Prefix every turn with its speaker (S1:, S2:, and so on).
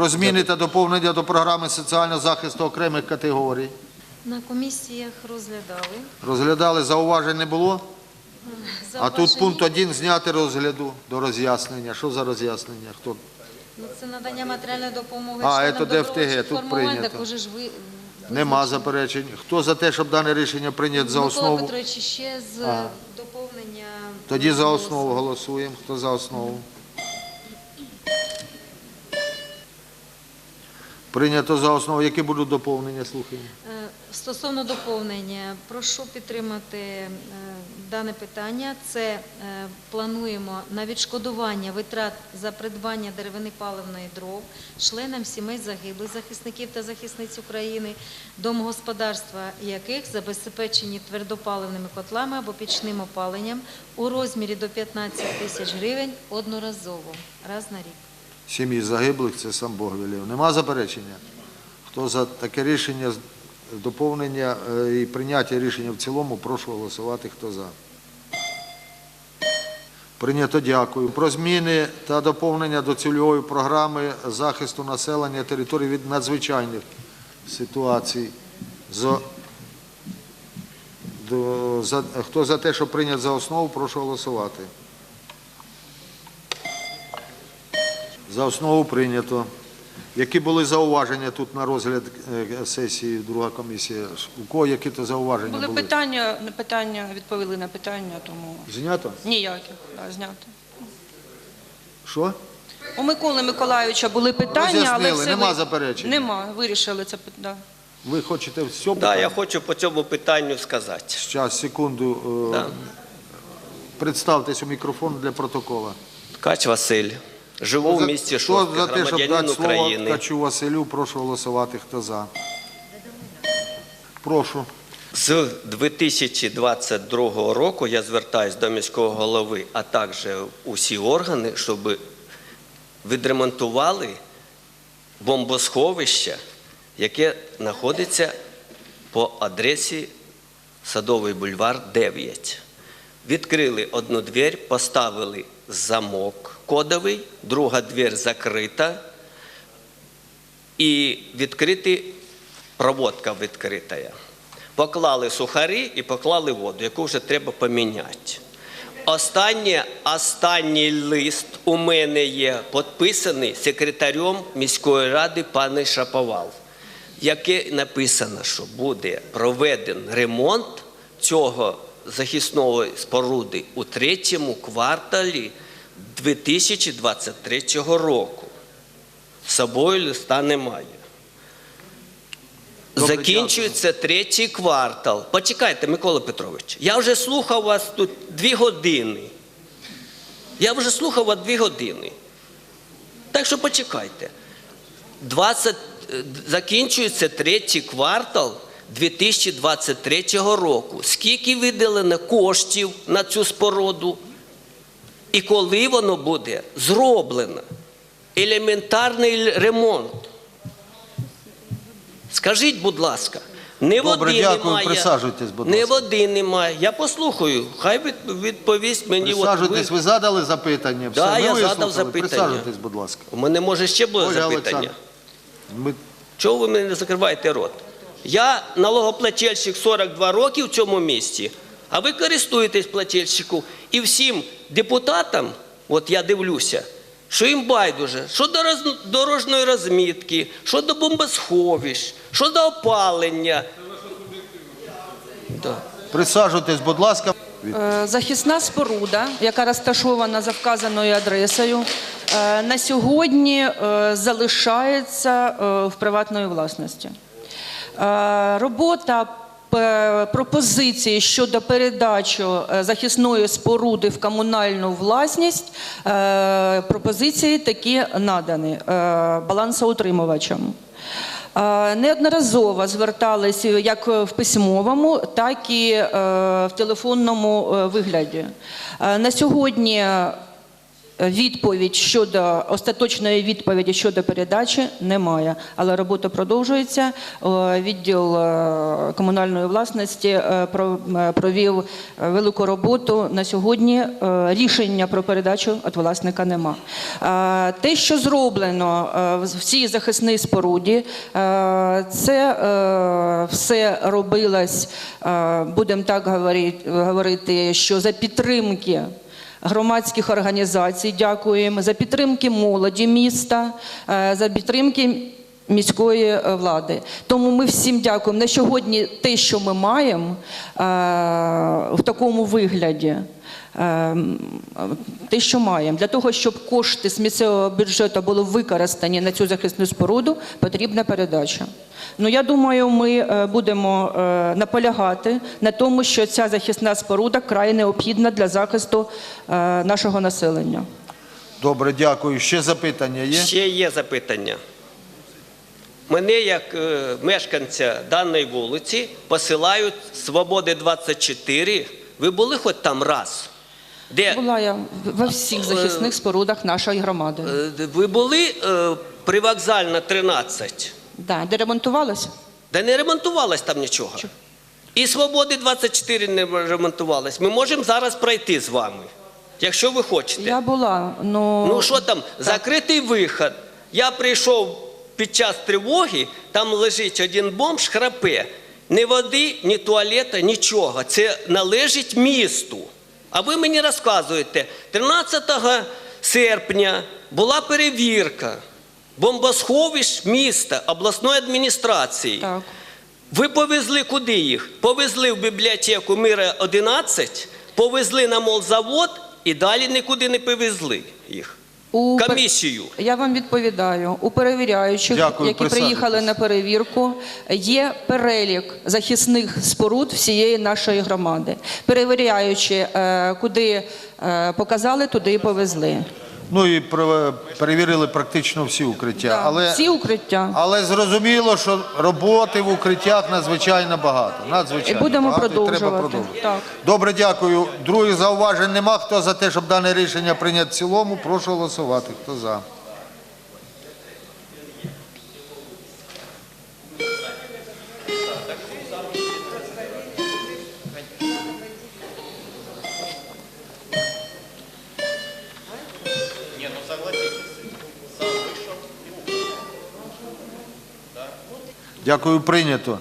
S1: Про зміни та доповнення до програми соціального захисту окремих категорій.
S2: На комісіях розглядали.
S1: Розглядали, зауважень не було? А тут пункт
S2: є.
S1: 1 зняти розгляду до роз'яснення. Що за роз'яснення? Хто?
S2: Ну, це надання матеріальної допомоги.
S1: А, це ДФТГ, тут прийнято.
S2: Так ж ви
S1: Нема заперечень. Хто за те, щоб дане рішення прийняти за
S2: Микола
S1: основу?
S2: Петрович, ще з доповнення.
S1: Тоді за основу голосуємо. Хто за основу? Прийнято за основу. Які будуть доповнення? Слухаємо.
S2: Е, Стосовно доповнення, прошу підтримати е, дане питання. Це е, плануємо на відшкодування витрат за придбання деревини паливної дров членам сімей загиблих захисників та захисниць України, домогосподарства яких забезпечені твердопаливними котлами або пічним опаленням у розмірі до 15 тисяч гривень одноразово, раз на рік.
S1: Сім'ї загиблих це сам Бог велів. Нема заперечення? Хто за таке рішення, доповнення е, і прийняття рішення в цілому, прошу голосувати. Хто за? Прийнято, дякую. Про зміни та доповнення до цільової програми захисту населення територій від надзвичайних ситуацій. Хто за те, щоб прийняти за основу, прошу голосувати. За основу прийнято. Які були зауваження тут на розгляд е, сесії, друга комісія? У кого які то зауваження
S3: Були
S1: були?
S3: питання, на питання, відповіли на питання, тому
S1: Знято?
S3: ніяких да, знято.
S1: Що?
S3: У Миколи Миколайовича були питання, але
S1: Роз'яснили,
S3: все
S1: нема
S3: ви-
S1: заперечень?
S3: Нема, вирішили це питання.
S1: Ви хочете все
S4: Да, я хочу по цьому питанню сказати.
S1: Зараз, секунду. е,
S4: Да.
S1: Представтесь у мікрофон для протокола.
S4: Ткач Василь. Живу в місті
S1: Хто за те, щоб
S4: громадянин
S1: дати слово
S4: України.
S1: Ткачу Василю, прошу голосувати. Хто за? Прошу.
S4: З 2022 року я звертаюся до міського голови, а також усі органи, щоб відремонтували бомбосховище, яке знаходиться по адресі Садовий бульвар 9. Відкрили одну двір, поставили замок кодовий, друга двір закрита і відкриті проводка відкрита. Поклали сухарі і поклали воду, яку вже треба поміняти. Останнє, останній лист у мене є підписаний секретарем міської ради пане Шаповал, яке написано, що буде проведений ремонт цього захисної споруди у третьому кварталі 2023 року. З собою листа немає.
S1: Добре,
S4: Закінчується третій квартал. Почекайте, Микола Петрович. Я вже слухав вас тут дві години. Я вже слухав вас дві години. Так що почекайте. 20, е, закінчується третій квартал 2023 року. Скільки виділено коштів на цю споруду? І коли воно буде зроблено? Елементарний ремонт. Скажіть, будь ласка, не води немає.
S1: Присаджуйтесь, будь
S4: Не води немає. Я послухаю. Хай відповість мені. от
S1: Присаджуйтесь,
S4: ви-
S1: ви задали запитання?
S4: Да, я задав запитання.
S1: Присаджуйтесь, будь ласка.
S4: У мене може ще було
S1: Ольга
S4: запитання.
S1: Ми
S4: Чого ви мені не закриваєте рот? Я налогоплательщик 42 роки в цьому місті, а ви користуєтесь плательщику. І всім депутатам, от я дивлюся, що їм байдуже, що до роз- дорожньої розмітки, що до бомбосховищ, що до опалення. Да.
S1: Присаджуйтесь, будь ласка.
S3: Е, Захисна споруда, яка розташована за вказаною адресою, е, на сьогодні е, залишається в приватної власності. Е, Робота пропозиції щодо передачі е, захисної споруди в комунальну власність, е, пропозиції такі надані е, балансоутримувачам. Е, Неодноразово зверталися як в письмовому, так і е, в телефонному е, вигляді. Е, На сьогодні Відповідь щодо остаточної відповіді щодо передачі немає, але робота продовжується. Е, Відділ е, комунальної власності е, про- провів велику роботу. На сьогодні рішення про передачу від власника нема. Те, що зроблено в цій захисній споруді, це все робилось, будемо так говорити, що за підтримки громадських організацій, дякуємо, за підтримки молоді міста, е, за підтримки міської е, влади. Тому ми всім дякуємо. На сьогодні те, що ми маємо е, в такому вигляді. Е, Те, що маємо, для того, щоб кошти з місцевого бюджету були використані на цю захисну споруду, потрібна передача. Ну я думаю, ми е, будемо е, наполягати на тому, що ця захисна споруда край необхідна для захисту е, нашого населення.
S1: Добре, дякую. Ще запитання є?
S4: Ще є запитання. Мене, як мешканця даної вулиці, посилають Свободи 24. Ви були хоч там раз? Де
S3: Була я во всіх захисних спорудах нашої громади.
S4: е, ви були е, привокзальна 13?
S3: Да, де ремонтувалося?
S4: Да не ремонтувалось там нічого. І Свободи 24 не ремонтувалось. Ми можемо зараз пройти з вами, якщо ви хочете.
S3: Я була, ну,
S4: Ну що там, закритий вихід. Я прийшов під час тривоги, там лежить один бомж, храпе. Ні води, ні туалета, нічого. Це належить місту. А ви мені розказуєте, 13 серпня була перевірка бомбосховищ міста, обласної адміністрації.
S3: так.
S4: Ви повезли куди їх? Повезли в бібліотеку Мира 11, повезли на молзавод і далі нікуди не повезли їх.
S3: У пер-
S4: Комісію.
S3: Я вам відповідаю. У перевіряючих,
S1: Дякую,
S3: які
S1: присаджуйтесь.
S3: приїхали на перевірку, є перелік захисних споруд всієї нашої громади. Перевіряючи, е, куди е, показали, туди і повезли.
S1: Ну і про- перевірили практично всі укриття.
S3: Да,
S1: Але,
S3: Всі укриття.
S1: але зрозуміло, що роботи в укриттях надзвичайно багато. Надзвичайно
S3: І будемо
S1: багато, і треба
S3: продовжувати.
S1: продовжувати.
S3: Так.
S1: Добре, дякую. Других зауважень нема. Хто за те, щоб дане рішення прийняти в цілому, прошу голосувати. Хто за? Дякую, прийнято.